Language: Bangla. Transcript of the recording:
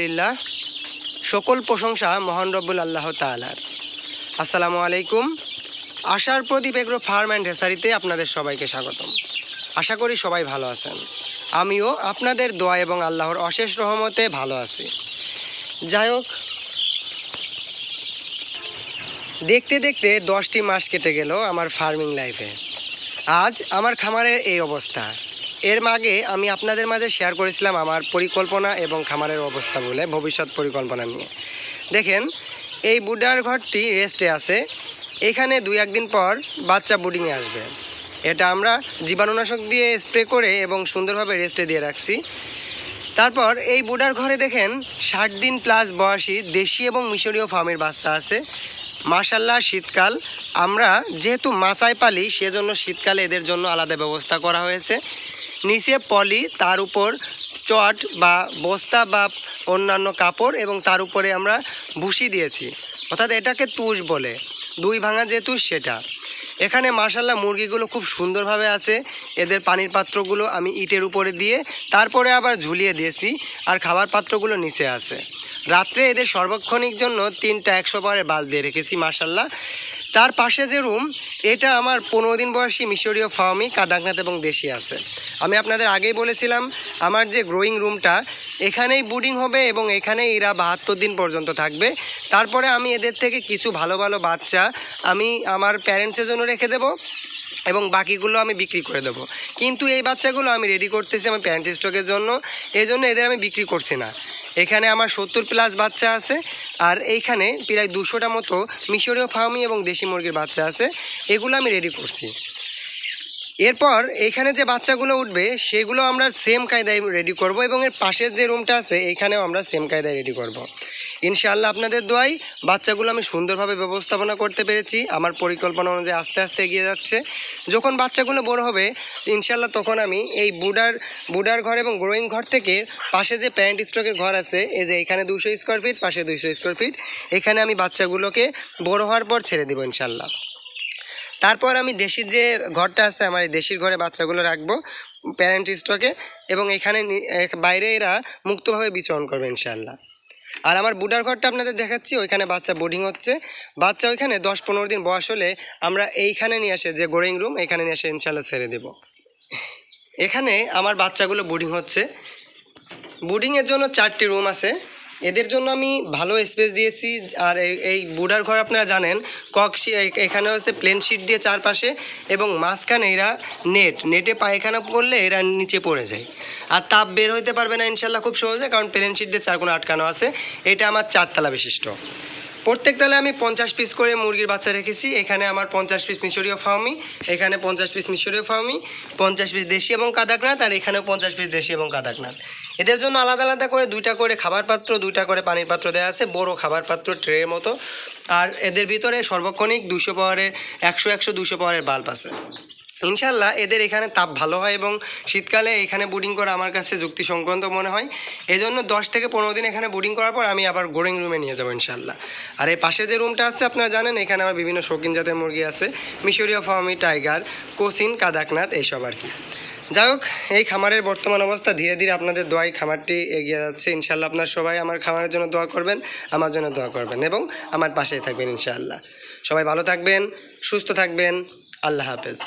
আলহামদুলিল্লাহ। সকল প্রশংসা মহান রব্বুল আল্লাহ তালার আসসালামু আলাইকুম। Ashar Prodip agro farm and হেসারিতে আপনাদের সবাইকে স্বাগতম। আশা করি সবাই ভালো আছেন। আমিও আপনাদের দোয়া এবং আল্লাহর অশেষ রহমতে ভালো আছি। যাই হোক, দেখতে দেখতে দশটি মাস কেটে গেল আমার ফার্মিং লাইফে। আজ আমার খামারের এই অবস্থা। এর মাগে আমি আপনাদের মাঝে শেয়ার করেছিলাম আমার পরিকল্পনা এবং খামারের অবস্থা বলে, ভবিষ্যৎ পরিকল্পনা নিয়ে। দেখেন, এই বুডার ঘরটি রেস্টে আছে। এখানে দুই একদিন পর বাচ্চা বুডিংয়ে আসবে। এটা আমরা জীবাণুনাশক দিয়ে স্প্রে করে এবং সুন্দরভাবে রেস্টে দিয়ে রাখছি। তারপর এই বুডার ঘরে দেখেন, ষাট দিন প্লাস বয়সী দেশি এবং মিশরীয় ফার্মের বাচ্চা আছে। মার্শাল্লাহ শীতকাল। আমরা যেহেতু মাছায় পালি, সেজন্য শীতকালে এদের জন্য আলাদা ব্যবস্থা করা হয়েছে। নিচে পলি, তার উপর চট বা বস্তা বা অন্যান্য কাপড় এবং তার উপরে আমরা ভুসি দিয়েছি। অর্থাৎ এটাকে তুষ বলে। দুই ভাঙা যে তুষ, সেটা। এখানে মার্শাল্লাহ মুরগিগুলো খুব সুন্দরভাবে আছে। এদের পানির পাত্রগুলো আমি ইটের উপরে দিয়ে, তারপরে আবার ঝুলিয়ে দিয়েছি আর খাবার পাত্রগুলো নিচে আছে। রাত্রে এদের সর্বক্ষণিক জন্য তিনটা একশো পারে বাল দিয়ে রেখেছি মার্শাল্লাহ তার পাশে যে রুম এটা আমার পনেরো দিন বয়সী মিশরীয় ফার্মি কাদাকনাথ এবং দেশি আছে। আমি আপনাদের আগেই বলেছিলাম, আমার যে গ্রোয়িং রুমটা এখানেই বুডিং হবে এবং এখানেই এরা বাহাত্তর দিন পর্যন্ত থাকবে। তারপরে আমি এদের থেকে কিছু ভালো ভালো বাচ্চা আমি আমার প্যারেন্টসের জন্য রেখে দেবো। এবং বাকিগুলো আমি বিক্রি করে দেবো। কিন্তু এই বাচ্চাগুলো আমি রেডি করতেছি আমার প্যান্ট স্টকের জন্য। এই জন্য এদের আমি বিক্রি করছি না। এখানে আমার সত্তর প্লাস বাচ্চা আছে, আর এইখানে প্রায় দুশোটা মতো মিশরীয় ফার্মি এবং দেশি মুরগির বাচ্চা আছে। এগুলো আমি রেডি করছি। এরপর এখানে যে বাচ্চাগুলো উঠবে, সেগুলো আমরা সেম কায়দায় রেডি করব এবং এর পাশের যে রুমটা আছে এইখানেও আমরা সেম কায়দায় রেডি করব। ইনশাআল্লাহ আপনাদের দোয়াই বাচ্চাগুলো আমি সুন্দরভাবে ব্যবস্থাপনা করতে পেরেছি। আমার পরিকল্পনা অনুযায়ী আস্তে আস্তে এগিয়ে যাচ্ছে। যখন বাচ্চাগুলো বড় হবে, ইনশাআল্লাহ তখন আমি এই বুডার বুডার ঘর এবং গ্রোয়িং ঘর থেকে পাশে যে প্যান্ট স্টকের ঘর আছে, এই যে এখানে দুশো স্কোয়ার ফিট পাশে দুইশো স্কোয়ার ফিট এখানে আমি বাচ্চাগুলোকে বড় হওয়ার পর ছেড়ে দেবো ইনশাআল্লাহ। তারপর আমি দেশির যে ঘরটা আছে, আমার এই দেশির ঘরে বাচ্চাগুলো রাখব প্যারেন্ট স্টকে এবং এখানে বাইরে এরা মুক্তভাবে বিচরণ করবে ইনশাল্লাহ আর আমার বুডার ঘরটা আপনাদের দেখাচ্ছি, ওইখানে বাচ্চা বোর্ডিং হচ্ছে। বাচ্চা ওইখানে দশ পনেরো দিন বয়স হলে আমরা এইখানে নিয়ে আসে যে গোরিং রুম এখানে নিয়ে এসে ইনশাল্লাহ ছেড়ে দেব। এখানে আমার বাচ্চাগুলো বোর্ডিং হচ্ছে। বোর্ডিংয়ের জন্য চারটি রুম আছে। এদের জন্য আমি ভালো স্পেস দিয়েছি, আর এই- বুডার ঘর আপনারা জানেন, কক এখানে হচ্ছে প্লেন শিট দিয়ে চারপাশে, এবং মাঝখানে এরা নেট নেটে পায়খানা করলে এরা নিচে পড়ে যায়। আর তাপ বের হইতে পারবে না ইনশাল্লাহ খুব সহজে, কারণ প্লেন শিট দিয়ে চারকোনা আটকানো আছে। এটা আমার চারতলা বিশিষ্ট। প্রত্যেক তালে আমি পঞ্চাশ পিস করে মুরগির বাচ্চা রেখেছি। এখানে আমার পঞ্চাশ পিস মিশরীয় ফার্মি এখানে পঞ্চাশ পিস মিশরীয় ফার্মি পঞ্চাশ পিস দেশি এবং কাদাকনাথ, আর এখানেও পঞ্চাশ পিস দেশি এবং কাদাকনাথ। এদের জন্য আলাদা আলাদা করে দুইটা করে খাবার পাত্র দুইটা করে পানির পাত্র দেওয়া আছে, বড় খাবার পাত্র ট্রের মতো। আর এদের ভিতরে সর্বক্ষণিক দুশো পাওয়ারের একশো একশো দুশো পাওয়ারের বাল্ব আছে। ইনশাল্লাহ এদের এখানে তাপ ভালো হয় এবং শীতকালে এখানে বোর্ডিং করা আমার কাছে যুক্তিসংক্রান্ত মনে হয়। এই জন্য দশ থেকে পনেরো দিন এখানে বোর্ডিং করার পর আমি আবার গোরিং রুমে নিয়ে যাব ইনশাল্লাহ। আর এই পাশে যে রুমটা আছে আপনারা জানেন, এখানে আমার বিভিন্ন শৌখিন জাতের মুরগি আছে। মিশরীয় ফার্মি, টাইগার, কোসিন, কাদাকনাথ এইসব আর কি। যাই হোক, এই খামারের বর্তমান অবস্থা, ধীরে ধীরে আপনাদের দোয়াই খামারটি এগিয়ে যাচ্ছে। ইনশাল্লাহ আপনার সবাই আমার খামারের জন্য দোয়া করবেন, আমার জন্য দোয়া করবেন এবং আমার পাশেই থাকবেন ইনশাআল্লাহ সবাই ভালো থাকবেন, সুস্থ থাকবেন, আল্লাহ হাফেজ।